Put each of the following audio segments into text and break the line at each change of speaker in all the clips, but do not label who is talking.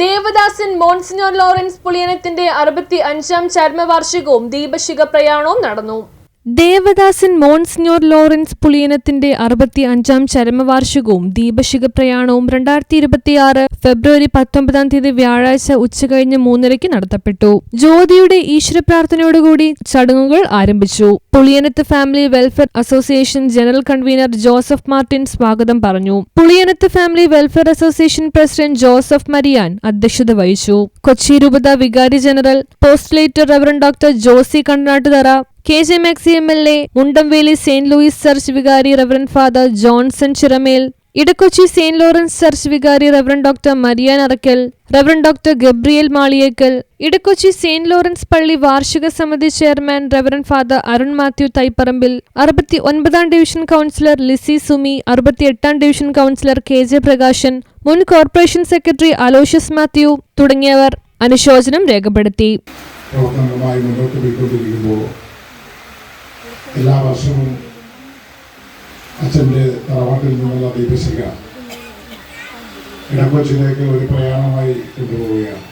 Devadasan monsignor Lawrence പുളിയനത്തിന്റെ അറുപത്തി അഞ്ചാം ചരമവാർഷികവും ദീപശിഖ പ്രയാണവും നടന്നു. ദേവദാസൻ മോൺസിനോർ ലോറൻസ് പുളിയനത്തിന്റെ അറുപത്തി അഞ്ചാം ചരമവാർഷികവും ദീപശിഖ പ്രയാണവും രണ്ടായിരത്തി ഇരുപത്തിയാറ് ഫെബ്രുവരി പത്തൊമ്പതാം തീയതി വ്യാഴാഴ്ച ഉച്ചകഴിഞ്ഞ് മൂന്നരയ്ക്ക് നടത്തപ്പെട്ടു. ജ്യോതിയുടെ ഈശ്വര പ്രാർത്ഥനയോടുകൂടി ചടങ്ങുകൾ ആരംഭിച്ചു. Puliyanath family welfare association general convener Joseph Martin സ്വാഗതം പറഞ്ഞു. Puliyanath family welfare association president Joseph Marian അധ്യക്ഷത വഹിച്ചു. കൊച്ചി രൂപത വികാരി general postulator reverend doctor Josy Kannattuthara K J Maxi M L A Mundamveli saint Louis church വികാരി reverend father Johnson Chiramel Edakochi saint Lawrence church വികാരി reverend doctor Marian Arackal reverend doctor Gabriel Maliyekkal Edakochi saint Lawrence പള്ളി വാർഷിക സമിതി chairman reverend father Arun Mathew Thaiparambil അറുപത്തി ഒൻപതാം division councillor Lissy Sumi അറുപത്തി എട്ടാം division councillor K J Prakashan മുൻ corporation secretary Aloysius Mathew തുടങ്ങിയവർ അനുശോചനം രേഖപ്പെടുത്തി.
എല്ലാ വർഷവും അച്ഛന്റെ തറവാട്ടിൽ നിന്നുള്ള ദീപശിഖ ഇടക്കൊച്ചിലേക്ക് ഒരു പ്രയാണമായി കൊണ്ടുപോവുകയാണ്.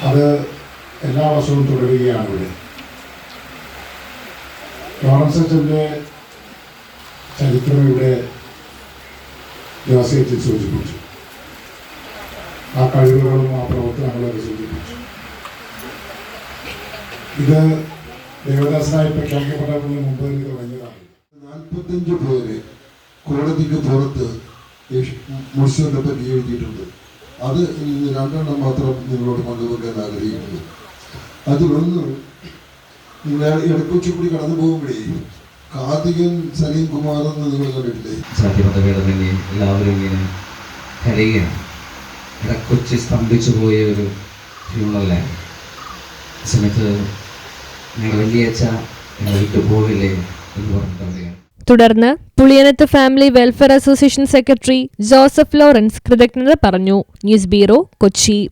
അത് എല്ലാ വർഷവും തുടരുകയാണ് ഇവിടെ. ലോറൻസ് അച്ഛന്റെ ചരിത്രം ഇവിടെ ജോസേറ്റ് സൂചിപ്പിച്ചു. ആ കഴിവുകളും ആ പ്രവർത്തനങ്ങളൊക്കെ സൂചിപ്പിച്ചു. ഇത് ദേവദാസനായി പ്രഖ്യാപിക്കപ്പെടുന്നതിന് മുമ്പ് ഇത് തുടങ്ങിയതാണ്
നാൽപ്പത്തഞ്ച് പേര് കോടതിക്ക് പുറത്ത് മുർഷിദിനെ പറ്റി എഴുതിയിട്ടുണ്ട്. അത് രണ്ടെണ്ണം മാത്രം നിങ്ങളോട് പങ്കുവെക്കാൻ ആഗ്രഹിക്കുന്നു. അതിലൊന്ന് നിങ്ങൾ ഇടക്കൊച്ചി കൂടി കടന്നു പോകുമ്പോഴേ കാർത്തികൻ സലീം കുമാർ എന്ന് നിങ്ങൾ കണ്ടിട്ടില്ലേ?
എല്ലാവരും ഇങ്ങനെ കരയുകയാണ്. ഇടക്കൊച്ചി സ്തംഭിച്ചു പോയ ഒരു ഫ്യൂണലാണ് സമയത്ത്
തുടർന്ന് Puliyanath family welfare association secretary Joseph Lawrence കൃതജ്ഞത പറഞ്ഞു. News bureau Kochi.